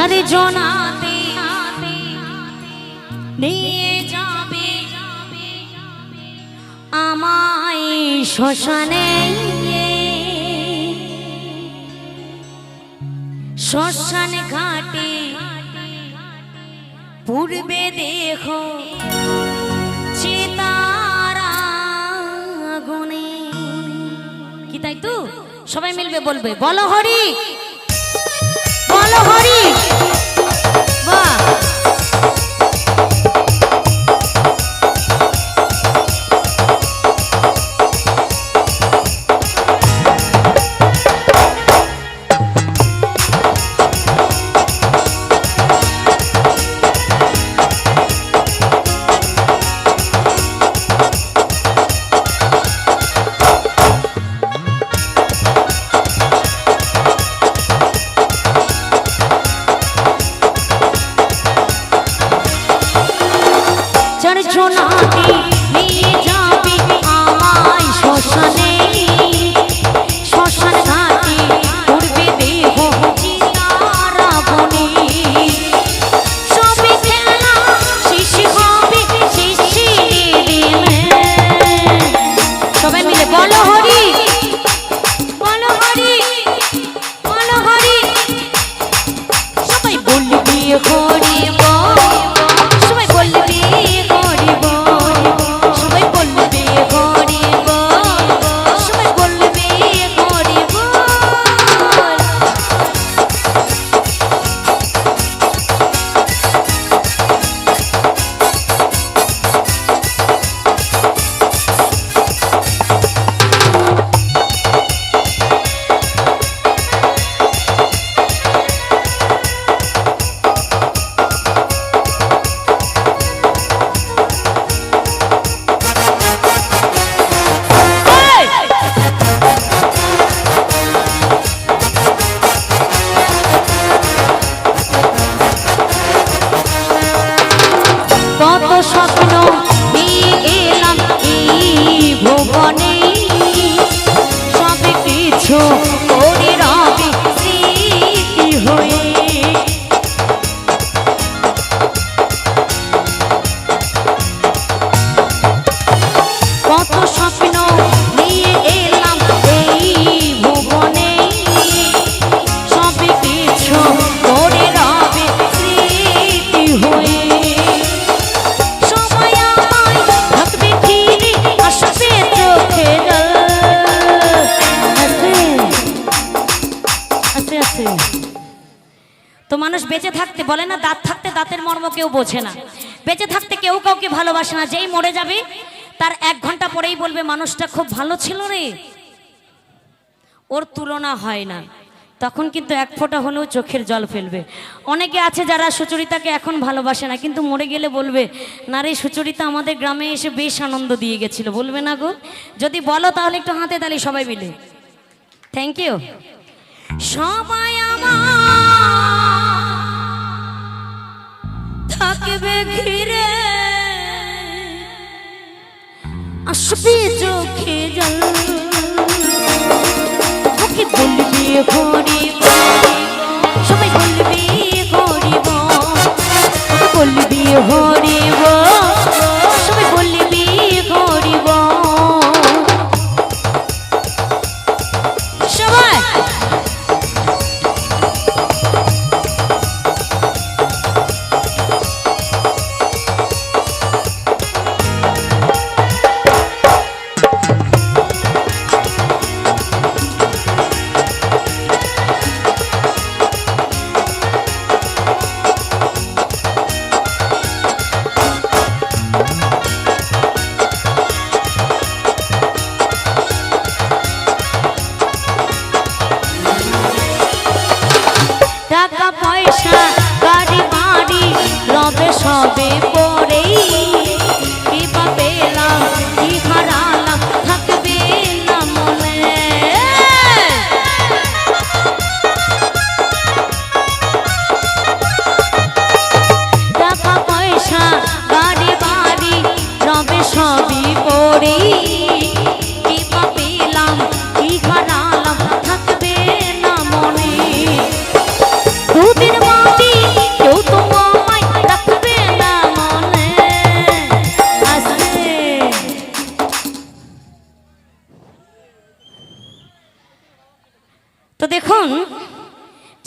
চার জনাতে নিয়ে যাবে আমায় শ্মশানে শ্মশান ঘাটে পূর্বে দেখো কি তাই তো? সবাই মিলবে বলবে। বলো হরি। বলো হরি। আসবে তো মানুষ বেঁচে থাকতে বলে না, দাঁত থাকতে দাঁতের মর্ম কেউ বোঝে না। বেঁচে থাকতে কেউ কাউকে ভালোবাসে না, যেই মরে যাবে, তার এক ঘণ্টা পরেই বলবে, মানুষটা খুব ভালো ছিল রে। ওর তুলনা হয় না। তখন কিন্তু এক ফোঁটা হলেও চোখের জল ফেলবে। অনেকে আছে যারা সুচরিতাকে এখন ভালোবাসে না, কিন্তু মরে গেলে বলবে, না রে, সুচরিতা আমাদের গ্রামে এসে বেশ আনন্দ দিয়ে গেছিল। বলবে, না গো, যদি বলো তাহলে একটু হাতে তালি সবাই মিলে। থ্যাংক ইউ সবাই আমার থাকবে ঘিরে। আসবে চোখে জল। ওকে বলবি হরিব সবাই বলবি হরিব বলবি হরিব সবাই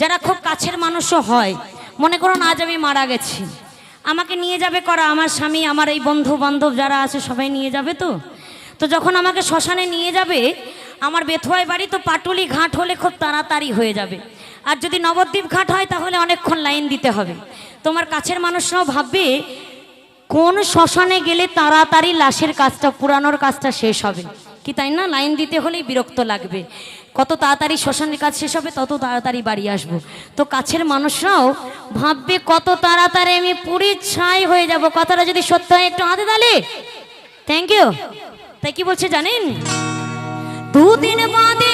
যারা খুব কাছের মানুষও হয়, মনে করুন আজ আমি মারা গেছি। আমাকে নিয়ে যাবে করা আমার স্বামী, আমার এই বন্ধু বান্ধব যারা আছে, সবাই নিয়ে যাবে তো? তো যখন আমাকে শ্মশানে নিয়ে যাবে, আমার বেথুয়ায় বাড়ি, তো পাটুলি ঘাট হলে খুব তাড়াতাড়ি হয়ে যাবে। আর যদি নবদ্বীপ ঘাট হয়, তাহলে অনেকক্ষণ লাইন দিতে হবে। তোমার কাছের মানুষরাও ভাববে, কোন শ্মশানে গেলে তাড়াতাড়ি লাশের কাজটা, পুরানোর কাজটা শেষ হবে। কি তাই না? লাইন দিতে হলেই বিরক্ত লাগবে। কত তাড়াতাড়ি শ্মশানের কাজ শেষ হবে, তত তাড়াতাড়ি বাড়ি আসব। তো কাছের মানুষরাও ভাববে, কত তাড়াতাড়ি আমি পুরীর ছাই হয়ে যাব। কথাটা যদি সত্য হয়, একটু হাতে তালে। থ্যাংক ইউ তাই কি বলছে জানেন? দুদিন বাদে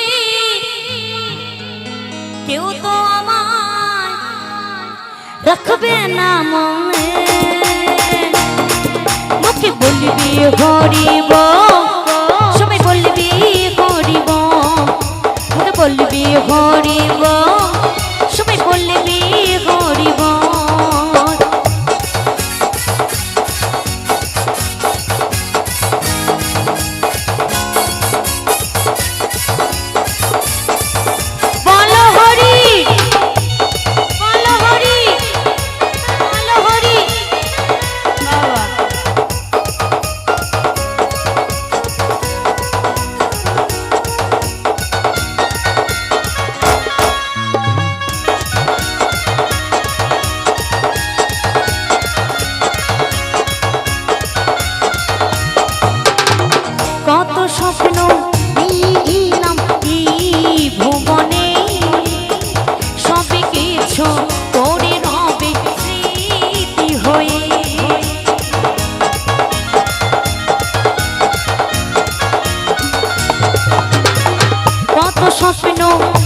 কেউ তো আমার রাখবে না মনে। মুখে বলবি হরি বল ভরে স্বপ্ন